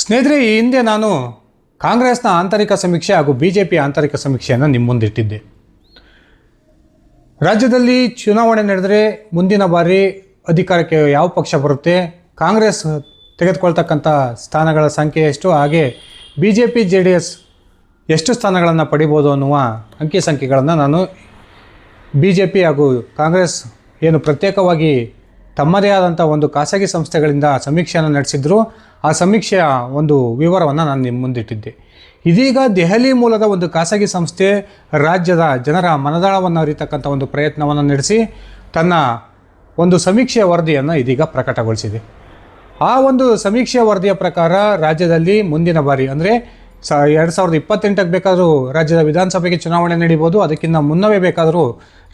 ಸ್ನೇಹಿತರೆ, ಈ ಹಿಂದೆ ನಾನು ಕಾಂಗ್ರೆಸ್ನ ಆಂತರಿಕ ಸಮೀಕ್ಷೆ ಹಾಗೂ ಬಿ ಜೆ ಪಿ ಆಂತರಿಕ ಸಮೀಕ್ಷೆಯನ್ನು ನಿಮ್ಮ ಮುಂದಿಟ್ಟಿದ್ದೆ ರಾಜ್ಯದಲ್ಲಿ ಚುನಾವಣೆ ನಡೆದರೆ ಮುಂದಿನ ಬಾರಿ ಅಧಿಕಾರಕ್ಕೆ ಯಾವ ಪಕ್ಷ ಬರುತ್ತೆ? ಕಾಂಗ್ರೆಸ್ ತೆಗೆದುಕೊಳ್ತಕ್ಕಂಥ ಸ್ಥಾನಗಳ ಸಂಖ್ಯೆ ಎಷ್ಟು? ಹಾಗೆ B J P J D S ಎಷ್ಟು ಸ್ಥಾನಗಳನ್ನು ಪಡಿಬೋದು ಅನ್ನುವ ಅಂಕಿ ಸಂಖ್ಯೆಗಳನ್ನು ನಾನು ಬಿ ಜೆ ಪಿ ಹಾಗೂ ಕಾಂಗ್ರೆಸ್ ಏನು ಪ್ರತ್ಯೇಕವಾಗಿ ತಮ್ಮದೇ ಆದಂಥ ಒಂದು ಖಾಸಗಿ ಸಂಸ್ಥೆಗಳಿಂದ ಸಮೀಕ್ಷೆಯನ್ನು ನಡೆಸಿದ್ರು. ಆ ಸಮೀಕ್ಷೆಯ ಒಂದು ವಿವರವನ್ನು ನಾನು ನಿಮ್ಮ ಮುಂದಿಟ್ಟಿದ್ದೆ. ಇದೀಗ ದೆಹಲಿ ಮೂಲದ ಒಂದು ಖಾಸಗಿ ಸಂಸ್ಥೆ ರಾಜ್ಯದ ಜನರ ಮನದಾಳವನ್ನು ಅರಿತಕ್ಕಂಥ ಒಂದು ಪ್ರಯತ್ನವನ್ನು ನಡೆಸಿ, ತನ್ನ ಒಂದು ಸಮೀಕ್ಷೆಯ ವರದಿಯನ್ನು ಇದೀಗ ಪ್ರಕಟಗೊಳಿಸಿದೆ. ಆ ಒಂದು ಸಮೀಕ್ಷೆಯ ವರದಿಯ ಪ್ರಕಾರ ರಾಜ್ಯದಲ್ಲಿ ಮುಂದಿನ ಬಾರಿ ಅಂದರೆ ಸ ಎರಡು ಸಾವಿರದ ಇಪ್ಪತ್ತೆಂಟಕ್ಕೆ ಬೇಕಾದರೂ ರಾಜ್ಯದ ವಿಧಾನಸಭೆಗೆ ಚುನಾವಣೆ ನಡೀಬೋದು, ಅದಕ್ಕಿಂತ ಮುನ್ನವೇ ಬೇಕಾದರೂ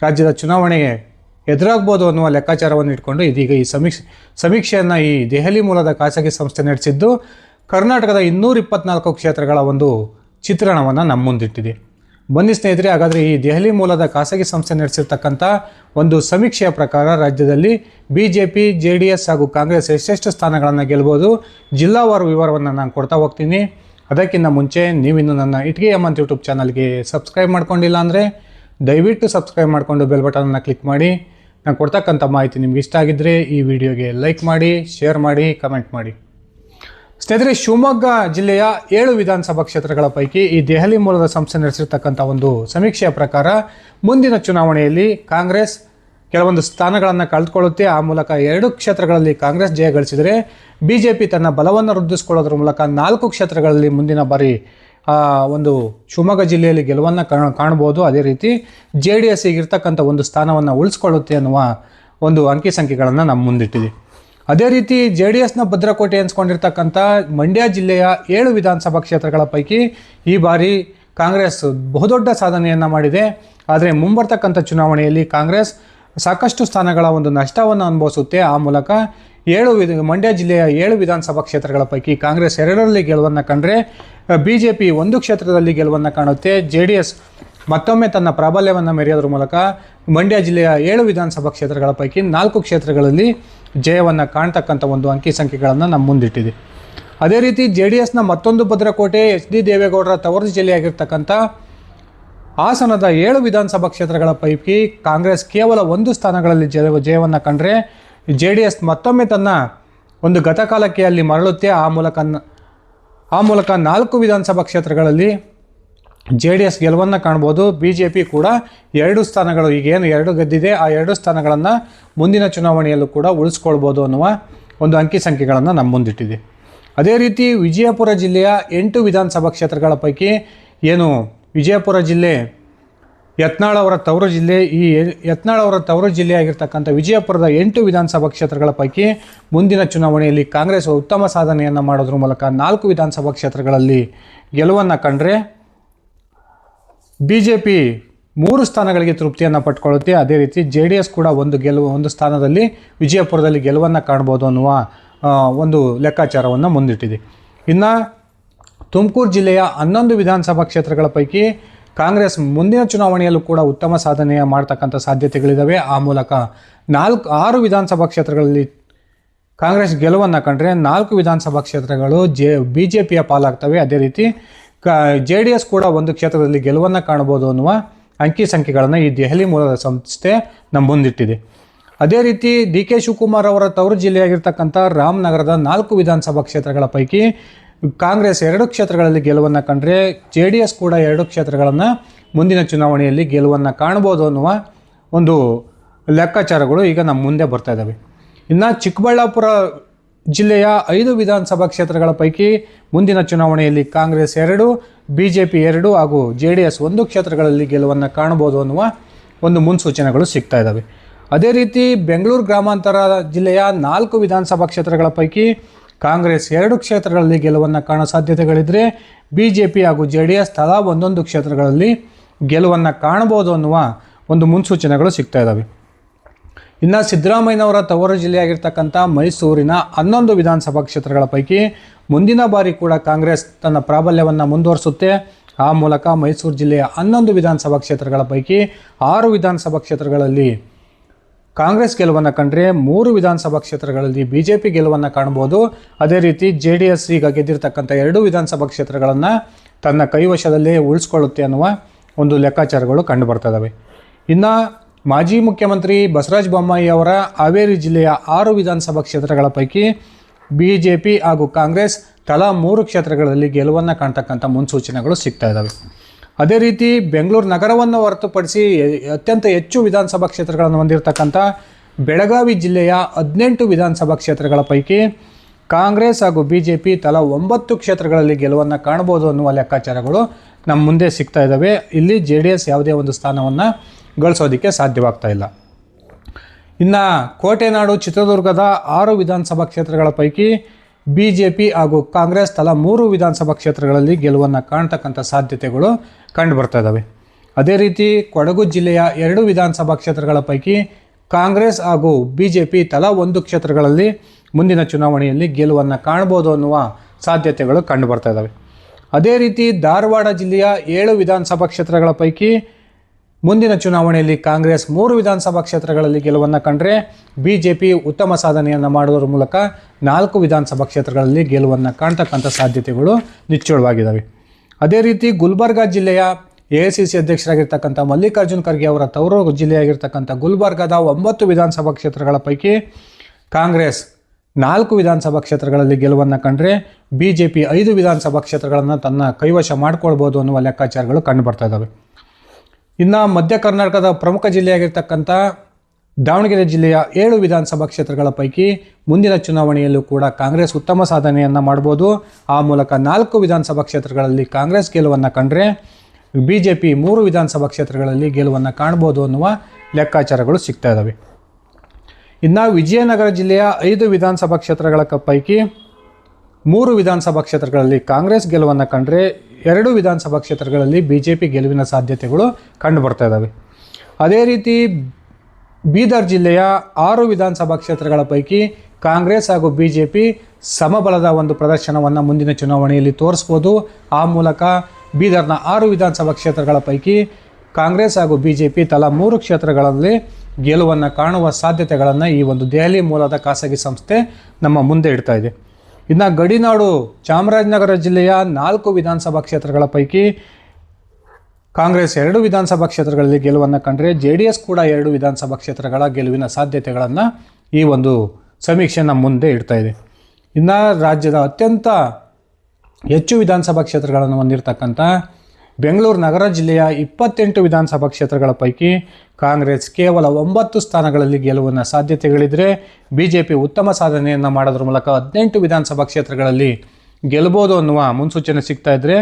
ರಾಜ್ಯದ ಚುನಾವಣೆಗೆ ಎದುರಾಗ್ಬೋದು ಅನ್ನುವ ಲೆಕ್ಕಾಚಾರವನ್ನು ಇಟ್ಕೊಂಡು ಇದೀಗ ಈ ಸಮೀಕ್ಷೆ, ಸಮೀಕ್ಷೆಯನ್ನು ಈ ದೆಹಲಿ ಮೂಲದ ಖಾಸಗಿ ಸಂಸ್ಥೆ ನಡೆಸಿದ್ದು, ಕರ್ನಾಟಕದ ಇನ್ನೂರ ಇಪ್ಪತ್ನಾಲ್ಕು ಕ್ಷೇತ್ರಗಳ ಒಂದು ಚಿತ್ರಣವನ್ನು ನಮ್ಮ ಮುಂದಿಟ್ಟಿದೆ. ಬನ್ನಿ ಸ್ನೇಹಿತರೆ, ಹಾಗಾದರೆ ಈ ದೆಹಲಿ ಮೂಲದ ಖಾಸಗಿ ಸಂಸ್ಥೆ ನಡೆಸಿರ್ತಕ್ಕಂಥ ಒಂದು ಸಮೀಕ್ಷೆಯ ಪ್ರಕಾರ ರಾಜ್ಯದಲ್ಲಿ B J P J D S ಹಾಗೂ ಕಾಂಗ್ರೆಸ್ ಎಷ್ಟೆಷ್ಟು ಸ್ಥಾನಗಳನ್ನು ಗೆಲ್ಬೋದು ಜಿಲ್ಲಾವಾರು ವಿವರವನ್ನು ನಾನು ಕೊಡ್ತಾ ಹೋಗ್ತೀನಿ. ಅದಕ್ಕಿಂತ ಮುಂಚೆ ನೀವಿನ್ನು ನನ್ನ ಇಟ್ಗೆ ಅಮ್ಮಂತ ಯೂಟ್ಯೂಬ್ ಚಾನಲ್ಗೆ ಸಬ್ಸ್ಕ್ರೈಬ್ ಮಾಡ್ಕೊಂಡಿಲ್ಲ ಅಂದರೆ ದಯವಿಟ್ಟು ಸಬ್ಸ್ಕ್ರೈಬ್ ಮಾಡಿಕೊಂಡು ಬೆಲ್ ಬಟನನ್ನು ಕ್ಲಿಕ್ ಮಾಡಿ. ನಾನು ಕೊಡ್ತಕ್ಕಂಥ ಮಾಹಿತಿ ನಿಮ್ಗೆ ಇಷ್ಟ ಆಗಿದ್ದರೆ ಈ ವಿಡಿಯೋಗೆ ಲೈಕ್ ಮಾಡಿ, ಶೇರ್ ಮಾಡಿ, ಕಮೆಂಟ್ ಮಾಡಿ. ಸ್ನೇಹಿತರೆ, ಶಿವಮೊಗ್ಗ ಜಿಲ್ಲೆಯ ಏಳು ವಿಧಾನಸಭಾ ಕ್ಷೇತ್ರಗಳ ಪೈಕಿ ಈ ದೆಹಲಿ ಮೂಲದ ಸಂಸ್ಥೆ ನಡೆಸಿರ್ತಕ್ಕಂಥ ಒಂದು ಸಮೀಕ್ಷೆಯ ಪ್ರಕಾರ ಮುಂದಿನ ಚುನಾವಣೆಯಲ್ಲಿ ಕಾಂಗ್ರೆಸ್ ಕೆಲವೊಂದು ಸ್ಥಾನಗಳನ್ನು ಕಳೆದುಕೊಳ್ಳುತ್ತೆ. ಆ ಮೂಲಕ ಎರಡು ಕ್ಷೇತ್ರಗಳಲ್ಲಿ ಕಾಂಗ್ರೆಸ್ ಜಯ ಗಳಿಸಿದರೆ ಬಿ ಜೆ ಪಿ ತನ್ನ ಬಲವನ್ನು ವೃದ್ಧಿಸಿಕೊಳ್ಳೋದ್ರ ಮೂಲಕ ನಾಲ್ಕು ಕ್ಷೇತ್ರಗಳಲ್ಲಿ ಮುಂದಿನ ಬಾರಿ ಒಂದು ಶಿವಮೊಗ್ಗ ಜಿಲ್ಲೆಯಲ್ಲಿ ಗೆಲುವನ್ನು ಕಾಣ ಕಾಣ್ಬೋದು ಅದೇ ರೀತಿ ಜೆ ಡಿ ಎಸ್ ಈಗಿರ್ತಕ್ಕಂಥ ಒಂದು ಸ್ಥಾನವನ್ನು ಉಳಿಸ್ಕೊಳ್ಳುತ್ತೆ ಅನ್ನುವ ಒಂದು ಅಂಕಿ ಸಂಖ್ಯೆಗಳನ್ನು ನಮ್ಮ ಮುಂದಿಟ್ಟಿದೆ. ಅದೇ ರೀತಿ ಜೆ ಡಿ ಎಸ್ನ ಭದ್ರಕೋಟೆ ಅನ್ಸ್ಕೊಂಡಿರ್ತಕ್ಕಂಥ ಮಂಡ್ಯ ಜಿಲ್ಲೆಯ ಏಳು ವಿಧಾನಸಭಾ ಕ್ಷೇತ್ರಗಳ ಪೈಕಿ ಈ ಬಾರಿ ಕಾಂಗ್ರೆಸ್ ಬಹುದೊಡ್ಡ ಸಾಧನೆಯನ್ನು ಮಾಡಿದೆ. ಆದರೆ ಮುಂಬರ್ತಕ್ಕಂಥ ಚುನಾವಣೆಯಲ್ಲಿ ಕಾಂಗ್ರೆಸ್ ಸಾಕಷ್ಟು ಸ್ಥಾನಗಳ ಒಂದು ನಷ್ಟವನ್ನು ಅನುಭವಿಸುತ್ತೆ. ಆ ಮೂಲಕ ಏಳು ವಿಧ, ಮಂಡ್ಯ ಜಿಲ್ಲೆಯ ಏಳು ವಿಧಾನಸಭಾ ಕ್ಷೇತ್ರಗಳ ಪೈಕಿ ಕಾಂಗ್ರೆಸ್ ಎರಡರಲ್ಲಿ ಗೆಲುವನ್ನು ಕಂಡ್ರೆ ಬಿ ಜೆ ಪಿ ಒಂದು ಕ್ಷೇತ್ರದಲ್ಲಿ ಗೆಲುವನ್ನು ಕಾಣುತ್ತೆ. ಜೆ ಡಿ ಎಸ್ ಮತ್ತೊಮ್ಮೆ ತನ್ನ ಪ್ರಾಬಲ್ಯವನ್ನು ಮೆರೆಯೋದ್ರ ಮೂಲಕ ಮಂಡ್ಯ ಜಿಲ್ಲೆಯ ಏಳು ವಿಧಾನಸಭಾ ಕ್ಷೇತ್ರಗಳ ಪೈಕಿ ನಾಲ್ಕು ಕ್ಷೇತ್ರಗಳಲ್ಲಿ ಜಯವನ್ನು ಕಾಣ್ತಕ್ಕಂಥ ಒಂದು ಅಂಕಿ ಸಂಖ್ಯೆಗಳನ್ನು ನಮ್ಮ ಮುಂದಿಟ್ಟಿದೆ. ಅದೇ ರೀತಿ ಜೆ ಡಿ ಎಸ್ನ ಮತ್ತೊಂದು ಭದ್ರಕೋಟೆ ಎಚ್ ಡಿ ದೇವೇಗೌಡರ ತವರು ಜಿಲ್ಲೆಯಾಗಿರ್ತಕ್ಕಂಥ ಹಾಸನದ ಏಳು ವಿಧಾನಸಭಾ ಕ್ಷೇತ್ರಗಳ ಪೈಕಿ ಕಾಂಗ್ರೆಸ್ ಕೇವಲ ಒಂದು ಸ್ಥಾನಗಳಲ್ಲಿ ಜಯ, ಜಯವನ್ನು ಕಂಡ್ರೆ ಜೆ ಡಿ ಎಸ್ ಮತ್ತೊಮ್ಮೆ ತನ್ನ ಒಂದು ಗತಕಾಲಕ್ಕೆ ಅಲ್ಲಿ ಮರಳುತ್ತೆ. ಆ ಮೂಲಕ ಆ ಮೂಲಕ ನಾಲ್ಕು ವಿಧಾನಸಭಾ ಕ್ಷೇತ್ರಗಳಲ್ಲಿ ಜೆ ಡಿ ಎಸ್ ಗೆಲುವನ್ನು ಕಾಣ್ಬೋದು. ಬಿ ಜೆ ಪಿ ಕೂಡ ಎರಡು ಸ್ಥಾನಗಳು ಈಗೇನು ಎರಡು ಗೆದ್ದಿದೆ, ಆ ಎರಡು ಸ್ಥಾನಗಳನ್ನು ಮುಂದಿನ ಚುನಾವಣೆಯಲ್ಲೂ ಕೂಡ ಉಳಿಸ್ಕೊಳ್ಬೋದು ಅನ್ನುವ ಒಂದು ಅಂಕಿ ಸಂಖ್ಯೆಗಳನ್ನು ನಮ್ಮ ಮುಂದಿಟ್ಟಿದೆ. ಅದೇ ರೀತಿ ವಿಜಯಪುರ ಜಿಲ್ಲೆಯ ಎಂಟು ವಿಧಾನಸಭಾ ಕ್ಷೇತ್ರಗಳ ಪೈಕಿ ಏನು? ವಿಜಯಪುರ ಜಿಲ್ಲೆ ಯತ್ನಾಳ್ ಅವರ ತವರು ಜಿಲ್ಲೆ, ಈ ಯತ್ನಾಳ್ ಅವರ ತವರು ಜಿಲ್ಲೆಯಾಗಿರ್ತಕ್ಕಂಥ ವಿಜಯಪುರದ ಎಂಟು ವಿಧಾನಸಭಾ ಕ್ಷೇತ್ರಗಳ ಪೈಕಿ ಮುಂದಿನ ಚುನಾವಣೆಯಲ್ಲಿ ಕಾಂಗ್ರೆಸ್ ಉತ್ತಮ ಸಾಧನೆಯನ್ನು ಮಾಡೋದ್ರ ಮೂಲಕ ನಾಲ್ಕು ವಿಧಾನಸಭಾ ಕ್ಷೇತ್ರಗಳಲ್ಲಿ ಗೆಲುವನ್ನು ಕಂಡ್ರೆ ಬಿ ಜೆ ಪಿ ಮೂರು ಸ್ಥಾನಗಳಿಗೆ ತೃಪ್ತಿಯನ್ನು ಪಟ್ಕೊಳ್ಳುತ್ತೆ. ಅದೇ ರೀತಿ ಜೆ ಡಿ ಎಸ್ ಕೂಡ ಒಂದು ಗೆಲುವು, ಒಂದು ಸ್ಥಾನದಲ್ಲಿ ವಿಜಯಪುರದಲ್ಲಿ ಗೆಲುವನ್ನು ಕಾಣ್ಬೋದು ಅನ್ನುವ ಒಂದು ಲೆಕ್ಕಾಚಾರವನ್ನು ಮುಂದಿಟ್ಟಿದೆ. ಇನ್ನು ತುಮಕೂರು ಜಿಲ್ಲೆಯ ಹನ್ನೊಂದು ವಿಧಾನಸಭಾ ಕ್ಷೇತ್ರಗಳ ಪೈಕಿ ಕಾಂಗ್ರೆಸ್ ಮುಂದಿನ ಚುನಾವಣೆಯಲ್ಲೂ ಕೂಡ ಉತ್ತಮ ಸಾಧನೆಯ ಮಾಡ್ತಕ್ಕಂಥ ಸಾಧ್ಯತೆಗಳಿದ್ದಾವೆ ಆ ಮೂಲಕ ನಾಲ್ಕು, ಆರು ವಿಧಾನಸಭಾ ಕ್ಷೇತ್ರಗಳಲ್ಲಿ ಕಾಂಗ್ರೆಸ್ ಗೆಲುವನ್ನು ಕಂಡ್ರೆ ನಾಲ್ಕು ವಿಧಾನಸಭಾ ಕ್ಷೇತ್ರಗಳು ಜೆ ಬಿ ಜೆ ಪಿಯ ಪಾಲಾಗ್ತವೆ. ಅದೇ ರೀತಿ ಕ, ಜೆ ಡಿ ಎಸ್ ಕೂಡ ಒಂದು ಕ್ಷೇತ್ರದಲ್ಲಿ ಗೆಲುವನ್ನು ಕಾಣಬಹುದು ಅನ್ನುವ ಅಂಕಿ ಸಂಖ್ಯೆಗಳನ್ನು ಈ ದೆಹಲಿ ಮೂಲದ ಸಂಸ್ಥೆ ನಮ್ಮ ಅದೇ ರೀತಿ ಡಿ ಕೆ ಶಿವಕುಮಾರ್ ಅವರ ತವರು ಜಿಲ್ಲೆಯಾಗಿರ್ತಕ್ಕಂಥ ರಾಮನಗರದ ನಾಲ್ಕು ವಿಧಾನಸಭಾ ಕ್ಷೇತ್ರಗಳ ಪೈಕಿ ಕಾಂಗ್ರೆಸ್ ಎರಡು ಕ್ಷೇತ್ರಗಳಲ್ಲಿ ಗೆಲುವನ್ನು ಕಂಡ್ರೆ ಜೆ ಡಿ ಎಸ್ ಕೂಡ ಎರಡು ಕ್ಷೇತ್ರಗಳನ್ನು ಮುಂದಿನ ಚುನಾವಣೆಯಲ್ಲಿ ಗೆಲುವನ್ನು ಕಾಣ್ಬೋದು ಅನ್ನುವ ಒಂದು ಲೆಕ್ಕಾಚಾರಗಳು ಈಗ ನಮ್ಮ ಮುಂದೆ ಬರ್ತಾ ಇದ್ದಾವೆ ಇನ್ನು ಚಿಕ್ಕಬಳ್ಳಾಪುರ ಜಿಲ್ಲೆಯ ಐದು ವಿಧಾನಸಭಾ ಕ್ಷೇತ್ರಗಳ ಪೈಕಿ ಮುಂದಿನ ಚುನಾವಣೆಯಲ್ಲಿ ಕಾಂಗ್ರೆಸ್ ಎರಡು, ಬಿ ಜೆ ಪಿ ಎರಡು ಹಾಗೂ ಜೆ ಡಿ ಎಸ್ ಒಂದು ಕ್ಷೇತ್ರಗಳಲ್ಲಿ ಗೆಲುವನ್ನು ಕಾಣಬಹುದು ಅನ್ನುವ ಒಂದು ಮುನ್ಸೂಚನೆಗಳು ಸಿಗ್ತಾ ಇದ್ದಾವೆ ಅದೇ ರೀತಿ ಬೆಂಗಳೂರು ಗ್ರಾಮಾಂತರ ಜಿಲ್ಲೆಯ ನಾಲ್ಕು ವಿಧಾನಸಭಾ ಕ್ಷೇತ್ರಗಳ ಪೈಕಿ ಕಾಂಗ್ರೆಸ್ ಎರಡು ಕ್ಷೇತ್ರಗಳಲ್ಲಿ ಗೆಲುವನ್ನು ಕಾಣೋ ಸಾಧ್ಯತೆಗಳಿದ್ದರೆ ಬಿ ಜೆ ಪಿ ಹಾಗೂ ಜೆ ಡಿ ಎಸ್ ತಲಾ ಒಂದೊಂದು ಕ್ಷೇತ್ರಗಳಲ್ಲಿ ಗೆಲುವನ್ನು ಕಾಣಬಹುದು ಅನ್ನುವ ಒಂದು ಮುನ್ಸೂಚನೆಗಳು ಸಿಗ್ತಾ ಇದ್ದಾವೆ ಇನ್ನು ಸಿದ್ದರಾಮಯ್ಯನವರ ತವರು ಜಿಲ್ಲೆಯಾಗಿರ್ತಕ್ಕಂಥ ಮೈಸೂರಿನ ಹನ್ನೊಂದು ವಿಧಾನಸಭಾ ಕ್ಷೇತ್ರಗಳ ಪೈಕಿ ಮುಂದಿನ ಬಾರಿ ಕೂಡ ಕಾಂಗ್ರೆಸ್ ತನ್ನ ಪ್ರಾಬಲ್ಯವನ್ನು ಮುಂದುವರಿಸುತ್ತೆ. ಆ ಮೂಲಕ ಮೈಸೂರು ಜಿಲ್ಲೆಯ ಹನ್ನೊಂದು ವಿಧಾನಸಭಾ ಕ್ಷೇತ್ರಗಳ ಪೈಕಿ ಆರು ವಿಧಾನಸಭಾ ಕ್ಷೇತ್ರಗಳಲ್ಲಿ ಕಾಂಗ್ರೆಸ್ ಗೆಲುವನ್ನು ಕಂಡ್ರೆ ಮೂರು ವಿಧಾನಸಭಾ ಕ್ಷೇತ್ರಗಳಲ್ಲಿ ಬಿ ಜೆ ಪಿ ಗೆಲುವನ್ನು ಕಾಣ್ಬೋದು ಅದೇ ರೀತಿ ಜೆ ಡಿ ಎಸ್ ಈಗ ಗೆದ್ದಿರ್ತಕ್ಕಂಥ ಎರಡು ವಿಧಾನಸಭಾ ಕ್ಷೇತ್ರಗಳನ್ನು ತನ್ನ ಕೈವಶದಲ್ಲೇ ಉಳಿಸ್ಕೊಳ್ಳುತ್ತೆ ಅನ್ನುವ ಒಂದು ಲೆಕ್ಕಾಚಾರಗಳು ಕಂಡುಬರ್ತದವೆ. ಇನ್ನು ಮಾಜಿ ಮುಖ್ಯಮಂತ್ರಿ ಬಸವರಾಜ ಬೊಮ್ಮಾಯಿ ಅವರ ಹಾವೇರಿ ಜಿಲ್ಲೆಯ ಆರು ವಿಧಾನಸಭಾ ಕ್ಷೇತ್ರಗಳ ಪೈಕಿ ಬಿ ಜೆ ಪಿ ಹಾಗೂ ಕಾಂಗ್ರೆಸ್ ತಲಾ ಮೂರು ಕ್ಷೇತ್ರಗಳಲ್ಲಿ ಗೆಲುವನ್ನು ಕಾಣ್ತಕ್ಕಂಥ ಮುನ್ಸೂಚನೆಗಳು ಸಿಗ್ತಾ ಇದ್ದಾವೆ ಅದೇ ರೀತಿ ಬೆಂಗಳೂರು ನಗರವನ್ನು ಹೊರತುಪಡಿಸಿ ಅತ್ಯಂತ ಹೆಚ್ಚು ವಿಧಾನಸಭಾ ಕ್ಷೇತ್ರಗಳನ್ನು ಹೊಂದಿರತಕ್ಕಂಥ ಬೆಳಗಾವಿ ಜಿಲ್ಲೆಯ ಹದಿನೆಂಟು ವಿಧಾನಸಭಾ ಕ್ಷೇತ್ರಗಳ ಪೈಕಿ ಕಾಂಗ್ರೆಸ್ ಹಾಗೂ ಬಿ ಜೆ ಪಿ ತಲಾ ಒಂಬತ್ತು ಕ್ಷೇತ್ರಗಳಲ್ಲಿ ಗೆಲುವನ್ನು ಕಾಣಬಹುದು ಅನ್ನುವ ಲೆಕ್ಕಾಚಾರಗಳು ನಮ್ಮ ಮುಂದೆ ಸಿಗ್ತಾ ಇದ್ದಾವೆ ಇಲ್ಲಿ ಜೆ ಡಿ ಎಸ್ ಯಾವುದೇ ಒಂದು ಸ್ಥಾನವನ್ನು ಗಳಿಸೋದಕ್ಕೆ ಸಾಧ್ಯವಾಗ್ತಾ ಇಲ್ಲ. ಇನ್ನು ಕೋಟೆನಾಡು ಚಿತ್ರದುರ್ಗದ ಆರು ವಿಧಾನಸಭಾ ಕ್ಷೇತ್ರಗಳ ಪೈಕಿ ಬಿ ಜೆ ಪಿ ಹಾಗೂ ಕಾಂಗ್ರೆಸ್ ತಲಾ ಮೂರು ವಿಧಾನಸಭಾ ಕ್ಷೇತ್ರಗಳಲ್ಲಿ ಗೆಲುವನ್ನು ಕಾಣ್ತಕ್ಕಂಥ ಸಾಧ್ಯತೆಗಳು ಕಂಡುಬರ್ತಾ ಇದ್ದಾವೆ ಅದೇ ರೀತಿ ಕೊಡಗು ಜಿಲ್ಲೆಯ ಎರಡು ವಿಧಾನಸಭಾ ಕ್ಷೇತ್ರಗಳ ಪೈಕಿ ಕಾಂಗ್ರೆಸ್ ಹಾಗೂ ಬಿ ಜೆ ಪಿ ತಲಾ ಒಂದು ಕ್ಷೇತ್ರಗಳಲ್ಲಿ ಮುಂದಿನ ಚುನಾವಣೆಯಲ್ಲಿ ಗೆಲುವನ್ನು ಕಾಣ್ಬೋದು ಅನ್ನುವ ಸಾಧ್ಯತೆಗಳು ಕಂಡುಬರ್ತಾ ಇದ್ದಾವೆ ಅದೇ ರೀತಿ ಧಾರವಾಡ ಜಿಲ್ಲೆಯ ಏಳು ವಿಧಾನಸಭಾ ಕ್ಷೇತ್ರಗಳ ಪೈಕಿ ಮುಂದಿನ ಚುನಾವಣೆಯಲ್ಲಿ ಕಾಂಗ್ರೆಸ್ ಮೂರು ವಿಧಾನಸಭಾ ಕ್ಷೇತ್ರಗಳಲ್ಲಿ ಗೆಲುವನ್ನು ಕಂಡ್ರೆ ಬಿ ಜೆ ಪಿ ಉತ್ತಮ ಸಾಧನೆಯನ್ನು ಮಾಡುವುದರ ಮೂಲಕ ನಾಲ್ಕು ವಿಧಾನಸಭಾ ಕ್ಷೇತ್ರಗಳಲ್ಲಿ ಗೆಲುವನ್ನು ಕಾಣ್ತಕ್ಕಂಥ ಸಾಧ್ಯತೆಗಳು ನಿಚ್ಚಳವಾಗಿದ್ದಾವೆ ಅದೇ ರೀತಿ ಗುಲ್ಬರ್ಗಾ ಜಿಲ್ಲೆಯ ಎ ಸಿ ಸಿ ಅಧ್ಯಕ್ಷರಾಗಿರ್ತಕ್ಕಂಥ ಮಲ್ಲಿಕಾರ್ಜುನ್ ಖರ್ಗೆ ಅವರ ತವರು ಜಿಲ್ಲೆಯಾಗಿರ್ತಕ್ಕಂಥ ಗುಲ್ಬರ್ಗಾದ ಒಂಬತ್ತು ವಿಧಾನಸಭಾ ಕ್ಷೇತ್ರಗಳ ಪೈಕಿ ಕಾಂಗ್ರೆಸ್ ನಾಲ್ಕು ವಿಧಾನಸಭಾ ಕ್ಷೇತ್ರಗಳಲ್ಲಿ ಗೆಲುವನ್ನು ಕಂಡ್ರೆ ಬಿ ಜೆ ಪಿ ಐದು ವಿಧಾನಸಭಾ ಕ್ಷೇತ್ರಗಳನ್ನು ತನ್ನ ಕೈವಶ ಮಾಡ್ಕೊಳ್ಬೋದು ಅನ್ನುವ ಲೆಕ್ಕಾಚಾರಗಳು ಕಂಡುಬರ್ತಾ ಇದ್ದಾವೆ ಇನ್ನು ಮಧ್ಯ ಕರ್ನಾಟಕದ ಪ್ರಮುಖ ಜಿಲ್ಲೆಯಾಗಿರ್ತಕ್ಕಂಥ ದಾವಣಗೆರೆ ಜಿಲ್ಲೆಯ ಏಳು ವಿಧಾನಸಭಾ ಕ್ಷೇತ್ರಗಳ ಪೈಕಿ ಮುಂದಿನ ಚುನಾವಣೆಯಲ್ಲೂ ಕೂಡ ಕಾಂಗ್ರೆಸ್ ಉತ್ತಮ ಸಾಧನೆಯನ್ನು ಮಾಡ್ಬೋದು. ಆ ಮೂಲಕ ನಾಲ್ಕು ವಿಧಾನಸಭಾ ಕ್ಷೇತ್ರಗಳಲ್ಲಿ ಕಾಂಗ್ರೆಸ್ ಗೆಲುವನ್ನು ಕಂಡ್ರೆ ಬಿ ಜೆ ಪಿ ಮೂರು ವಿಧಾನಸಭಾ ಕ್ಷೇತ್ರಗಳಲ್ಲಿ ಗೆಲುವನ್ನು ಕಾಣ್ಬೋದು ಅನ್ನುವ ಲೆಕ್ಕಾಚಾರಗಳು ಸಿಗ್ತಾ ಇದ್ದಾವೆ ಇನ್ನು ವಿಜಯನಗರ ಜಿಲ್ಲೆಯ ಐದು ವಿಧಾನಸಭಾ ಕ್ಷೇತ್ರಗಳ ಪೈಕಿ ಮೂರು ವಿಧಾನಸಭಾ ಕ್ಷೇತ್ರಗಳಲ್ಲಿ ಕಾಂಗ್ರೆಸ್ ಗೆಲುವನ್ನು ಕಂಡ್ರೆ ಎರಡು ವಿಧಾನಸಭಾ ಕ್ಷೇತ್ರಗಳಲ್ಲಿ ಬಿ ಜೆ ಪಿ ಗೆಲುವಿನ ಸಾಧ್ಯತೆಗಳು ಕಂಡು ಬರ್ತಾ ಇದ್ದಾವೆ. ಅದೇ ರೀತಿ ಬೀದರ್ ಜಿಲ್ಲೆಯ ಆರು ವಿಧಾನಸಭಾ ಕ್ಷೇತ್ರಗಳ ಪೈಕಿ ಕಾಂಗ್ರೆಸ್ ಹಾಗೂ ಬಿ ಜೆ ಪಿ ಸಮಬಲದ ಒಂದು ಪ್ರದರ್ಶನವನ್ನು ಮುಂದಿನ ಚುನಾವಣೆಯಲ್ಲಿ ತೋರಿಸ್ಬೋದು. ಆ ಮೂಲಕ ಬೀದರ್ನ ಆರು ವಿಧಾನಸಭಾ ಕ್ಷೇತ್ರಗಳ ಪೈಕಿ ಕಾಂಗ್ರೆಸ್ ಹಾಗೂ ಬಿ ಜೆ ಪಿ ತಲಾ ಮೂರು ಕ್ಷೇತ್ರಗಳಲ್ಲಿ ಗೆಲುವನ್ನು ಕಾಣುವ ಸಾಧ್ಯತೆಗಳನ್ನು ಈ ಒಂದು ದೆಹಲಿ ಮೂಲದ ಖಾಸಗಿ ಸಂಸ್ಥೆ ನಮ್ಮ ಮುಂದೆ ಇಡ್ತಾ ಇದೆ. ಇನ್ನು ಗಡಿನಾಡು ಚಾಮರಾಜನಗರ ಜಿಲ್ಲೆಯ ನಾಲ್ಕು ವಿಧಾನಸಭಾ ಕ್ಷೇತ್ರಗಳ ಪೈಕಿ ಕಾಂಗ್ರೆಸ್ ಎರಡು ವಿಧಾನಸಭಾ ಕ್ಷೇತ್ರಗಳಲ್ಲಿ ಗೆಲುವನ್ನು ಕಂಡರೆ ಜೆ ಎಸ್ ಕೂಡ ಎರಡು ವಿಧಾನಸಭಾ ಕ್ಷೇತ್ರಗಳ ಗೆಲುವಿನ ಸಾಧ್ಯತೆಗಳನ್ನು ಈ ಒಂದು ಸಮೀಕ್ಷೆ ನಮ್ಮ ಮುಂದೆ ಇಡ್ತಾ ಇದೆ. ಇನ್ನು ರಾಜ್ಯದ ಅತ್ಯಂತ ಹೆಚ್ಚು ವಿಧಾನಸಭಾ ಕ್ಷೇತ್ರಗಳನ್ನು ಹೊಂದಿರತಕ್ಕಂಥ ಬೆಂಗಳೂರು ನಗರ ಜಿಲ್ಲೆಯ ಇಪ್ಪತ್ತೆಂಟು ವಿಧಾನಸಭಾ ಕ್ಷೇತ್ರಗಳ ಪೈಕಿ ಕಾಂಗ್ರೆಸ್ ಕೇವಲ ಒಂಬತ್ತು ಸ್ಥಾನಗಳಲ್ಲಿ ಗೆಲುವಿನ ಸಾಧ್ಯತೆಗಳಿದ್ದರೆ ಬಿ ಜೆ ಪಿ ಉತ್ತಮ ಸಾಧನೆಯನ್ನು ಮಾಡೋದ್ರ ಮೂಲಕ ಹದಿನೆಂಟು ವಿಧಾನಸಭಾ ಕ್ಷೇತ್ರಗಳಲ್ಲಿ ಗೆಲ್ಬೋದು ಅನ್ನುವ ಮುನ್ಸೂಚನೆ ಸಿಗ್ತಾ ಇದ್ದರೆ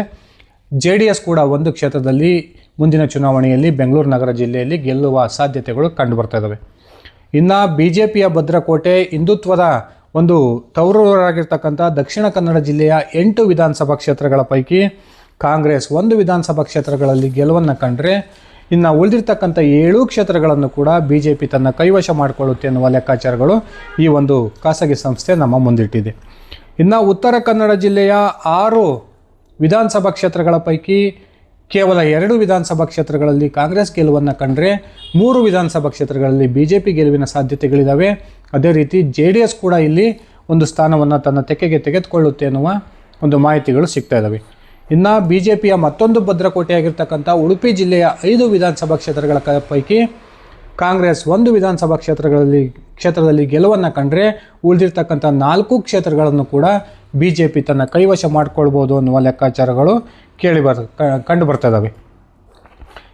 ಜೆ ಡಿ ಎಸ್ ಕೂಡ ಒಂದು ಕ್ಷೇತ್ರದಲ್ಲಿ ಮುಂದಿನ ಚುನಾವಣೆಯಲ್ಲಿ ಬೆಂಗಳೂರು ನಗರ ಜಿಲ್ಲೆಯಲ್ಲಿ ಗೆಲ್ಲುವ ಸಾಧ್ಯತೆಗಳು ಕಂಡುಬರ್ತಾ ಇದ್ದಾವೆ ಇನ್ನು ಬಿ ಜೆ ಪಿಯ ಭದ್ರಕೋಟೆ ಹಿಂದುತ್ವದ ಒಂದು ತವರೂರಾಗಿರ್ತಕ್ಕಂಥ ದಕ್ಷಿಣ ಕನ್ನಡ ಜಿಲ್ಲೆಯ ಎಂಟು ವಿಧಾನಸಭಾ ಕ್ಷೇತ್ರಗಳ ಪೈಕಿ ಕಾಂಗ್ರೆಸ್ ಒಂದು ವಿಧಾನಸಭಾ ಕ್ಷೇತ್ರಗಳಲ್ಲಿ ಗೆಲುವನ್ನು ಕಂಡ್ರೆ ಇನ್ನು ಉಳಿದಿರ್ತಕ್ಕಂಥ ಏಳು ಕ್ಷೇತ್ರಗಳನ್ನು ಕೂಡ ಬಿ ಜೆ ಪಿ ತನ್ನ ಕೈವಶ ಮಾಡಿಕೊಳ್ಳುತ್ತೆ ಅನ್ನುವ ಲೆಕ್ಕಾಚಾರಗಳು ಈ ಒಂದು ಖಾಸಗಿ ಸಂಸ್ಥೆ ನಮ್ಮ ಮುಂದಿಟ್ಟಿದೆ. ಇನ್ನು ಉತ್ತರ ಕನ್ನಡ ಜಿಲ್ಲೆಯ ಆರು ವಿಧಾನಸಭಾ ಕ್ಷೇತ್ರಗಳ ಪೈಕಿ ಕೇವಲ ಎರಡು ವಿಧಾನಸಭಾ ಕ್ಷೇತ್ರಗಳಲ್ಲಿ ಕಾಂಗ್ರೆಸ್ ಗೆಲುವನ್ನು ಕಂಡ್ರೆ ಮೂರು ವಿಧಾನಸಭಾ ಕ್ಷೇತ್ರಗಳಲ್ಲಿ ಬಿ ಜೆ ಪಿ ಗೆಲುವಿನ ಸಾಧ್ಯತೆಗಳಿದ್ದಾವೆ ಅದೇ ರೀತಿ ಜೆ ಡಿ ಎಸ್ ಕೂಡ ಇಲ್ಲಿ ಒಂದು ಸ್ಥಾನವನ್ನು ತನ್ನ ತೆಕ್ಕೆಗೆ ತೆಗೆದುಕೊಳ್ಳುತ್ತೆ ಅನ್ನುವ ಒಂದು ಮಾಹಿತಿಗಳು ಸಿಗ್ತಾ ಇದ್ದಾವೆ ಇನ್ನು ಬಿ ಜೆ ಪಿಯ ಮತ್ತೊಂದು ಭದ್ರಕೋಟೆಯಾಗಿರ್ತಕ್ಕಂಥ ಉಡುಪಿ ಜಿಲ್ಲೆಯ ಐದು ವಿಧಾನಸಭಾ ಕ್ಷೇತ್ರಗಳ ಪೈಕಿ ಕಾಂಗ್ರೆಸ್ ಒಂದು ವಿಧಾನಸಭಾ ಕ್ಷೇತ್ರಗಳಲ್ಲಿ, ಕ್ಷೇತ್ರದಲ್ಲಿ ಗೆಲುವನ್ನು ಕಂಡ್ರೆ ಉಳಿದಿರ್ತಕ್ಕಂಥ ನಾಲ್ಕು ಕ್ಷೇತ್ರಗಳನ್ನು ಕೂಡ ಬಿ ಜೆ ಪಿ ತನ್ನ ಕೈವಶ ಮಾಡಿಕೊಳ್ಬೋದು ಅನ್ನುವ ಲೆಕ್ಕಾಚಾರಗಳು ಕೇಳಿ ಬರ್ ಕ- ಕಂಡು ಬರ್ತಾ ಇದ್ದಾವೆ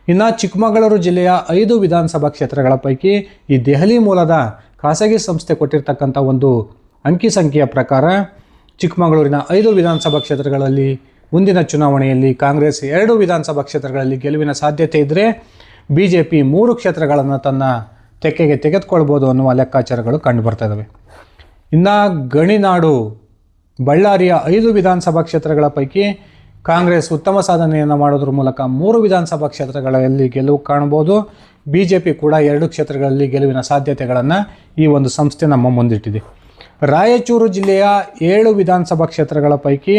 ಇನ್ನು ಚಿಕ್ಕಮಗಳೂರು ಜಿಲ್ಲೆಯ ಐದು ವಿಧಾನಸಭಾ ಕ್ಷೇತ್ರಗಳ ಪೈಕಿ ಈ ದೆಹಲಿ ಮೂಲದ ಖಾಸಗಿ ಸಂಸ್ಥೆ ಕೊಟ್ಟಿರ್ತಕ್ಕಂಥ ಒಂದು ಅಂಕಿ ಸಂಖ್ಯೆಯ ಪ್ರಕಾರ ಚಿಕ್ಕಮಗಳೂರಿನ ಐದು ವಿಧಾನಸಭಾ ಕ್ಷೇತ್ರಗಳಲ್ಲಿ ಮುಂದಿನ ಚುನಾವಣೆಯಲ್ಲಿ ಕಾಂಗ್ರೆಸ್ ಎರಡು ವಿಧಾನಸಭಾ ಕ್ಷೇತ್ರಗಳಲ್ಲಿ ಗೆಲುವಿನ ಸಾಧ್ಯತೆ ಇದ್ದರೆ ಬಿ ಜೆ ಪಿ ಮೂರು ಕ್ಷೇತ್ರಗಳನ್ನು ತನ್ನ ತೆಕ್ಕೆಗೆ ತೆಗೆದುಕೊಳ್ಬೋದು ಅನ್ನುವ ಲೆಕ್ಕಾಚಾರಗಳು ಕಂಡುಬರ್ತಾ ಇದ್ದಾವೆ ಇನ್ನು ಗಣಿನಾಡು, ಬಳ್ಳಾರಿಯ ಐದು ವಿಧಾನಸಭಾ ಕ್ಷೇತ್ರಗಳ ಪೈಕಿ ಕಾಂಗ್ರೆಸ್ ಉತ್ತಮ ಸಾಧನೆಯನ್ನು ಮಾಡೋದ್ರ ಮೂಲಕ ಮೂರು ವಿಧಾನಸಭಾ ಕ್ಷೇತ್ರಗಳಲ್ಲಿ ಗೆಲುವು ಕಾಣಬಹುದು ಬಿ ಜೆ ಪಿ ಕೂಡ ಎರಡು ಕ್ಷೇತ್ರಗಳಲ್ಲಿ ಗೆಲುವಿನ ಸಾಧ್ಯತೆಗಳನ್ನು ಈ ಒಂದು ಸಂಸ್ಥೆ ನಮ್ಮ ಮುಂದಿಟ್ಟಿದೆ. ರಾಯಚೂರು ಜಿಲ್ಲೆಯ ಏಳು ವಿಧಾನಸಭಾ ಕ್ಷೇತ್ರಗಳ ಪೈಕಿ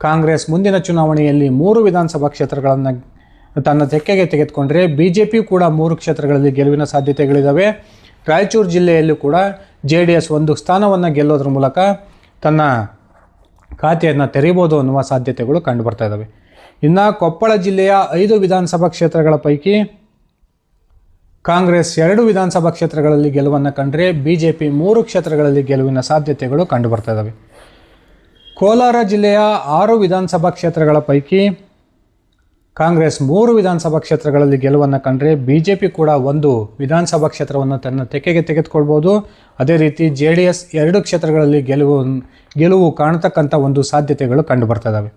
ಕಾಂಗ್ರೆಸ್ ಮುಂದಿನ ಚುನಾವಣೆಯಲ್ಲಿ ಮೂರು ವಿಧಾನಸಭಾ ಕ್ಷೇತ್ರಗಳನ್ನು ತನ್ನ ತೆಕ್ಕೆಗೆ ತೆಗೆದುಕೊಂಡ್ರೆ ಬಿ ಜೆ ಪಿ ಕೂಡ ಮೂರು ಕ್ಷೇತ್ರಗಳಲ್ಲಿ ಗೆಲುವಿನ ಸಾಧ್ಯತೆಗಳಿದ್ದಾವೆ ರಾಯಚೂರು ಜಿಲ್ಲೆಯಲ್ಲೂ ಕೂಡ ಜೆ ಡಿ ಎಸ್ ಒಂದು ಸ್ಥಾನವನ್ನು ಗೆಲ್ಲೋದ್ರ ಮೂಲಕ ತನ್ನ ಖಾತೆಯನ್ನು ತೆರೀಬೋದು ಅನ್ನುವ ಸಾಧ್ಯತೆಗಳು ಕಂಡುಬರ್ತಾ ಇದ್ದಾವೆ ಇನ್ನು ಕೊಪ್ಪಳ ಜಿಲ್ಲೆಯ ಐದು ವಿಧಾನಸಭಾ ಕ್ಷೇತ್ರಗಳ ಪೈಕಿ ಕಾಂಗ್ರೆಸ್ ಎರಡು ವಿಧಾನಸಭಾ ಕ್ಷೇತ್ರಗಳಲ್ಲಿ ಗೆಲುವನ್ನು ಕಂಡರೆ ಬಿ ಜೆ ಪಿ ಮೂರು ಕ್ಷೇತ್ರಗಳಲ್ಲಿ ಗೆಲುವಿನ ಸಾಧ್ಯತೆಗಳು ಕಂಡುಬರ್ತಾ ಇದ್ದಾವೆ ಕೋಲಾರ ಜಿಲ್ಲೆಯ ಆರು ವಿಧಾನಸಭಾ ಕ್ಷೇತ್ರಗಳ ಪೈಕಿ ಕಾಂಗ್ರೆಸ್ ಮೂರು ವಿಧಾನಸಭಾ ಕ್ಷೇತ್ರಗಳಲ್ಲಿ ಗೆಲುವನ್ನು ಕಂಡರೆ ಬಿ ಜೆ ಪಿ ಕೂಡ ಒಂದು ವಿಧಾನಸಭಾ ಕ್ಷೇತ್ರವನ್ನು ತನ್ನ ತೆಕ್ಕೆಗೆ ತೆಗೆದುಕೊಳ್ಬೋದು. ಅದೇ ರೀತಿ ಜೆ ಡಿ ಎಸ್ ಎರಡು ಕ್ಷೇತ್ರಗಳಲ್ಲಿ ಗೆಲುವು ಗೆಲುವು ಕಾಣತಕ್ಕಂಥ ಒಂದು ಸಾಧ್ಯತೆಗಳು ಕಂಡು ಬರ್ತದವೆ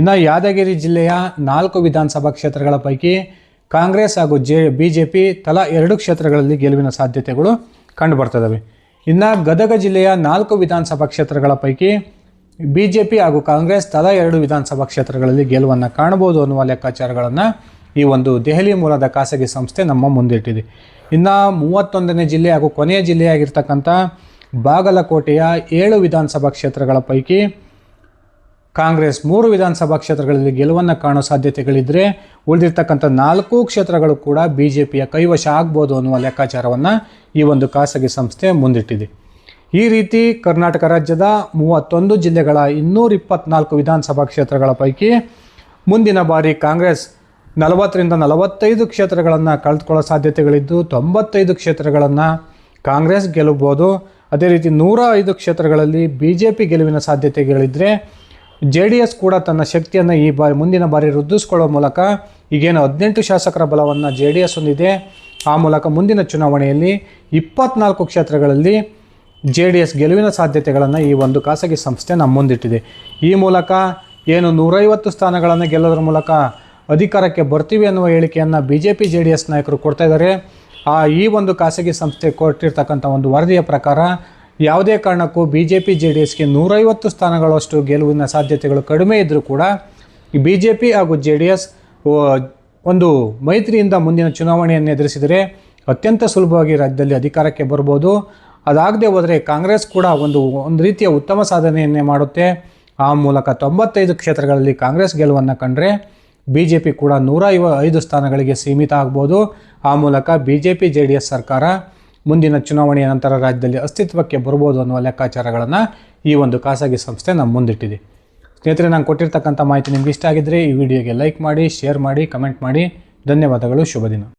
ಇನ್ನು ಯಾದಗಿರಿ ಜಿಲ್ಲೆಯ ನಾಲ್ಕು ವಿಧಾನಸಭಾ ಕ್ಷೇತ್ರಗಳ ಪೈಕಿ ಕಾಂಗ್ರೆಸ್ ಹಾಗೂ ಜೆ ಬಿ ಜೆ ಪಿ ತಲಾ ಎರಡು ಕ್ಷೇತ್ರಗಳಲ್ಲಿ ಗೆಲುವಿನ ಸಾಧ್ಯತೆಗಳು ಕಂಡುಬರ್ತದವೆ. ಇನ್ನು ಗದಗ ಜಿಲ್ಲೆಯ ನಾಲ್ಕು ವಿಧಾನಸಭಾ ಕ್ಷೇತ್ರಗಳ ಪೈಕಿ ಬಿ ಜೆ ಪಿ ಹಾಗೂ ಕಾಂಗ್ರೆಸ್ ತಲಾ ಎರಡು ವಿಧಾನಸಭಾ ಕ್ಷೇತ್ರಗಳಲ್ಲಿ ಗೆಲುವನ್ನು ಕಾಣಬಹುದು ಅನ್ನುವ ಲೆಕ್ಕಾಚಾರಗಳನ್ನು ಈ ಒಂದು ದೆಹಲಿ ಮೂಲದ ಖಾಸಗಿ ಸಂಸ್ಥೆ ನಮ್ಮ ಮುಂದಿಟ್ಟಿದೆ. ಇನ್ನು ಮೂವತ್ತೊಂದನೇ ಜಿಲ್ಲೆ ಹಾಗೂ ಕೊನೆಯ ಜಿಲ್ಲೆಯಾಗಿರ್ತಕ್ಕಂಥ ಬಾಗಲಕೋಟೆಯ ಏಳು ವಿಧಾನಸಭಾ ಕ್ಷೇತ್ರಗಳ ಪೈಕಿ ಕಾಂಗ್ರೆಸ್ ಮೂರು ವಿಧಾನಸಭಾ ಕ್ಷೇತ್ರಗಳಲ್ಲಿ ಗೆಲುವನ್ನು ಕಾಣೋ ಸಾಧ್ಯತೆಗಳಿದ್ದರೆ ಉಳಿದಿರ್ತಕ್ಕಂಥ ನಾಲ್ಕು ಕ್ಷೇತ್ರಗಳು ಕೂಡ ಬಿ ಜೆ ಪಿಯ ಕೈವಶ ಆಗ್ಬೋದು ಅನ್ನುವ ಲೆಕ್ಕಾಚಾರವನ್ನು ಈ ಒಂದು ಖಾಸಗಿ ಸಂಸ್ಥೆ ಮುಂದಿಟ್ಟಿದೆ. ಈ ರೀತಿ ಕರ್ನಾಟಕ ರಾಜ್ಯದ ಮೂವತ್ತೊಂದು ಜಿಲ್ಲೆಗಳ ಇನ್ನೂರ ಇಪ್ಪತ್ನಾಲ್ಕು ವಿಧಾನಸಭಾ ಕ್ಷೇತ್ರಗಳ ಪೈಕಿ ಮುಂದಿನ ಬಾರಿ ಕಾಂಗ್ರೆಸ್ ನಲವತ್ತರಿಂದ ನಲವತ್ತೈದು ಕ್ಷೇತ್ರಗಳನ್ನು ಕಳೆದುಕೊಳ್ಳೋ ಸಾಧ್ಯತೆಗಳಿದ್ದು ತೊಂಬತ್ತೈದು ಕ್ಷೇತ್ರಗಳನ್ನು ಕಾಂಗ್ರೆಸ್ ಗೆಲ್ಲಬಹುದು ಅದೇ ರೀತಿ ನೂರ ಐದು ಕ್ಷೇತ್ರಗಳಲ್ಲಿ ಬಿ ಜೆ ಪಿ ಗೆಲುವಿನ ಸಾಧ್ಯತೆಗಳಿದ್ದರೆ ಜೆ ಡಿ ಎಸ್ ಕೂಡ ತನ್ನ ಶಕ್ತಿಯನ್ನು ಈ ಬಾರಿ ಮುಂದಿನ ಬಾರಿ ವೃದ್ಧಿಸ್ಕೊಳ್ಳೋ ಮೂಲಕ ಈಗೇನು ಹದಿನೆಂಟು ಶಾಸಕರ ಬಲವನ್ನು ಜೆ ಡಿ ಎಸ್ ಹೊಂದಿದೆ ಆ ಮೂಲಕ ಮುಂದಿನ ಚುನಾವಣೆಯಲ್ಲಿ ಇಪ್ಪತ್ನಾಲ್ಕು ಕ್ಷೇತ್ರಗಳಲ್ಲಿ ಜೆ ಡಿ ಎಸ್ ಗೆಲುವಿನ ಸಾಧ್ಯತೆಗಳನ್ನು ಈ ಒಂದು ಖಾಸಗಿ ಸಂಸ್ಥೆ ನಮ್ಮ ಮುಂದಿಟ್ಟಿದೆ. ಈ ಮೂಲಕ ಏನು ನೂರೈವತ್ತು ಸ್ಥಾನಗಳನ್ನು ಗೆಲ್ಲೋದ್ರ ಮೂಲಕ ಅಧಿಕಾರಕ್ಕೆ ಬರ್ತೀವಿ ಅನ್ನುವ ಹೇಳಿಕೆಯನ್ನು B J P J D S ನಾಯಕರು ಕೊಡ್ತಾ ಇದ್ದಾರೆ. ಆ ಈ ಒಂದು ಖಾಸಗಿ ಸಂಸ್ಥೆ ಕೊಟ್ಟಿರ್ತಕ್ಕಂಥ ಒಂದು ವರದಿಯ ಪ್ರಕಾರ ಯಾವುದೇ ಕಾರಣಕ್ಕೂ B J P J D ಎಸ್ಗೆ ನೂರೈವತ್ತು ಸ್ಥಾನಗಳಷ್ಟು ಗೆಲುವಿನ ಸಾಧ್ಯತೆಗಳು ಕಡಿಮೆ ಇದ್ದರೂ ಕೂಡ ಬಿ ಜೆ ಪಿ ಹಾಗೂ ಜೆ ಡಿ ಎಸ್ ಒಂದು ಮೈತ್ರಿಯಿಂದ ಮುಂದಿನ ಚುನಾವಣೆಯನ್ನು ಎದುರಿಸಿದರೆ ಅತ್ಯಂತ ಸುಲಭವಾಗಿ ರಾಜ್ಯದಲ್ಲಿ ಅಧಿಕಾರಕ್ಕೆ ಬರ್ಬೋದು. ಅದಾಗದೆ ಹೋದರೆ ಕಾಂಗ್ರೆಸ್ ಕೂಡ ಒಂದು ಒಂದು ರೀತಿಯ ಉತ್ತಮ ಸಾಧನೆಯನ್ನೇ ಮಾಡುತ್ತೆ. ಆ ಮೂಲಕ ತೊಂಬತ್ತೈದು ಕ್ಷೇತ್ರಗಳಲ್ಲಿ ಕಾಂಗ್ರೆಸ್ ಗೆಲುವನ್ನು ಕಂಡ್ರೆ ಬಿ ಜೆ ಪಿ ಕೂಡ ನೂರ ಐವ ಐದು ಸ್ಥಾನಗಳಿಗೆ ಸೀಮಿತ ಆಗ್ಬೋದು. ಆ ಮೂಲಕ B J P J D S ಸರ್ಕಾರ ಮುಂದಿನ ಚುನಾವಣೆಯ ನಂತರ ರಾಜ್ಯದಲ್ಲಿ ಅಸ್ತಿತ್ವಕ್ಕೆ ಬರ್ಬೋದು ಅನ್ನುವ ಲೆಕ್ಕಾಚಾರಗಳನ್ನು ಈ ಒಂದು ಖಾಸಗಿ ಸಂಸ್ಥೆ ನಮ್ಮ ಮುಂದಿಟ್ಟಿದೆ. ಸ್ನೇಹಿತರೆ, ನಾನು ಕೊಟ್ಟಿರ್ತಕ್ಕಂಥ ಮಾಹಿತಿ ನಿಮ್ಗೆ ಇಷ್ಟ ಆಗಿದ್ದರೆ ಈ ವಿಡಿಯೋಗೆ ಲೈಕ್ ಮಾಡಿ, ಶೇರ್ ಮಾಡಿ, ಕಮೆಂಟ್ ಮಾಡಿ. ಧನ್ಯವಾದಗಳು, ಶುಭ ದಿನ.